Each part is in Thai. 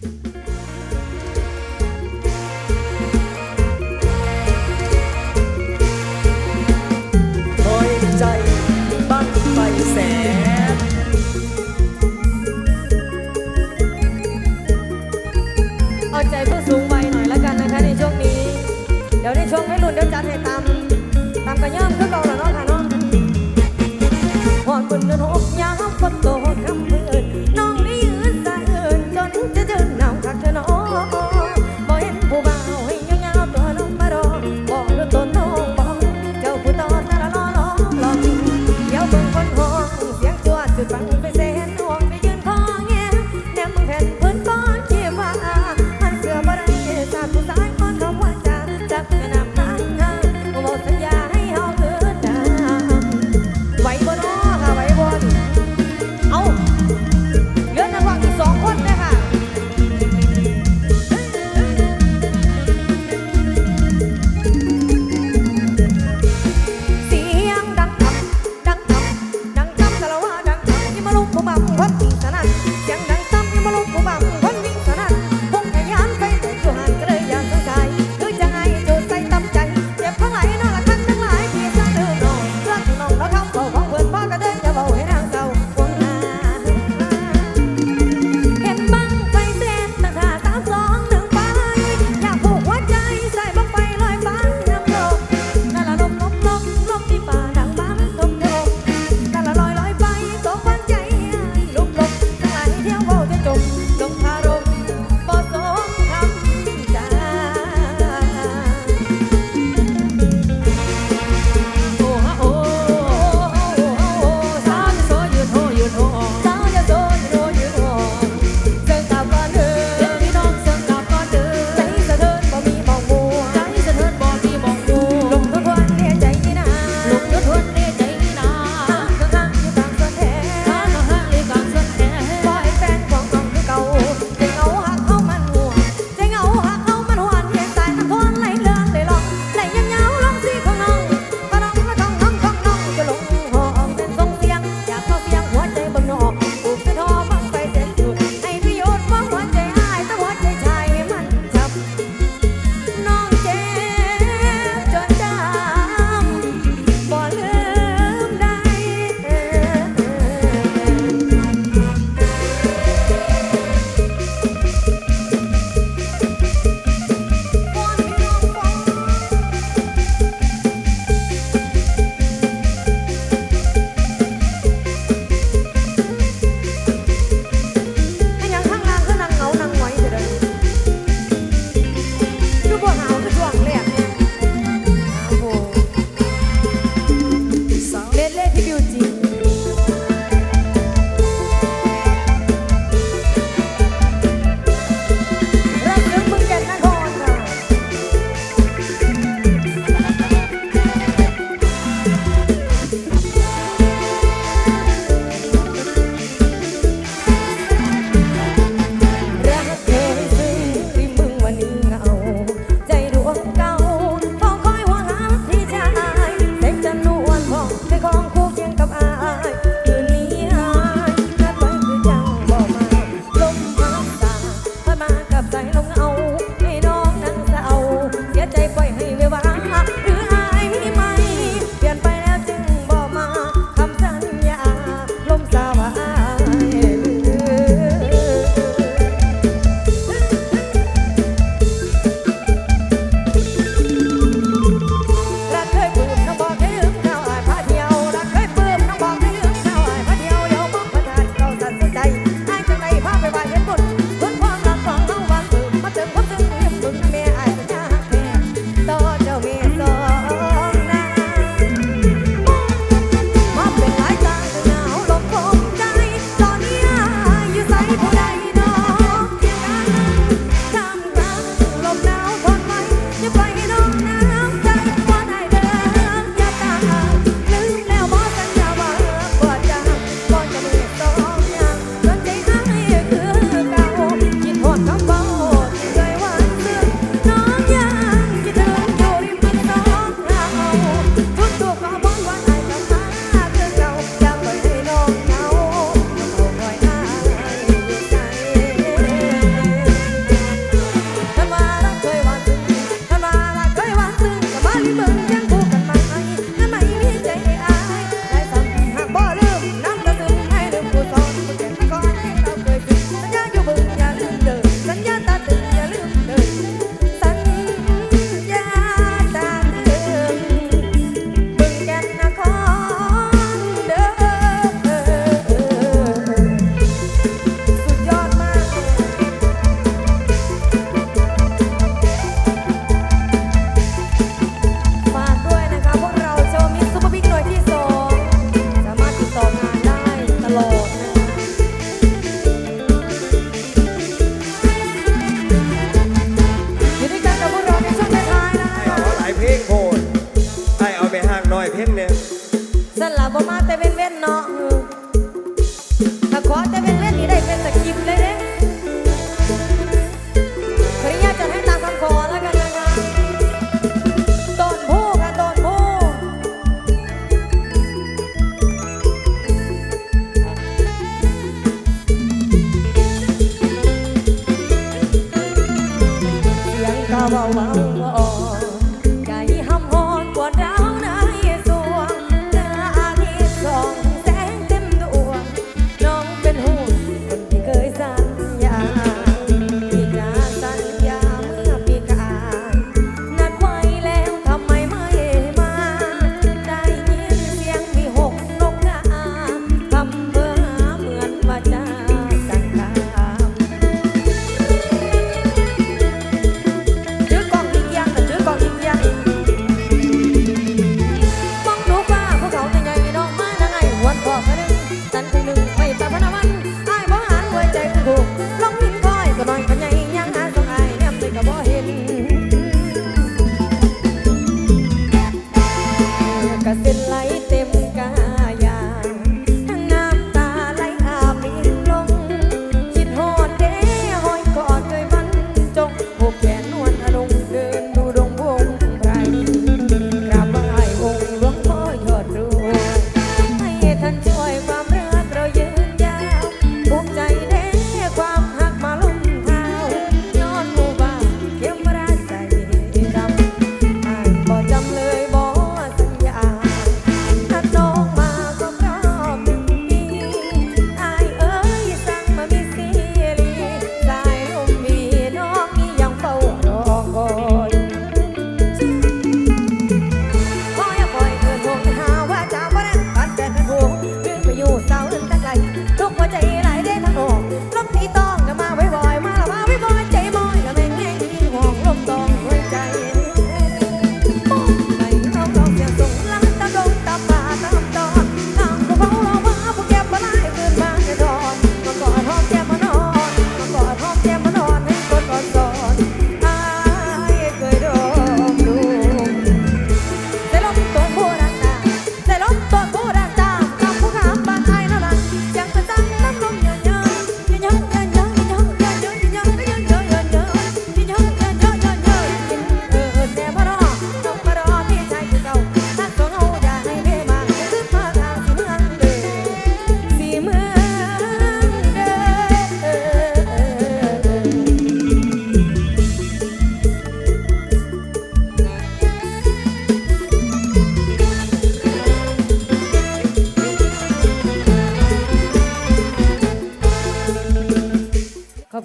คอยใจบั้นไฟแสนเอาใจผู้สูงวัหน่อยละกันนะคะในช่วงนี้ เดี๋ยวในช่วงไม่รุ่นเดี๋ยวจัดให้ตามตกระย่อมคือเก่าหรอเนาะคะเนาะหอนบุญเดินหัว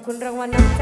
คุณรางวัลนะ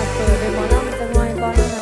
Aku udah marah sama Eva, ya.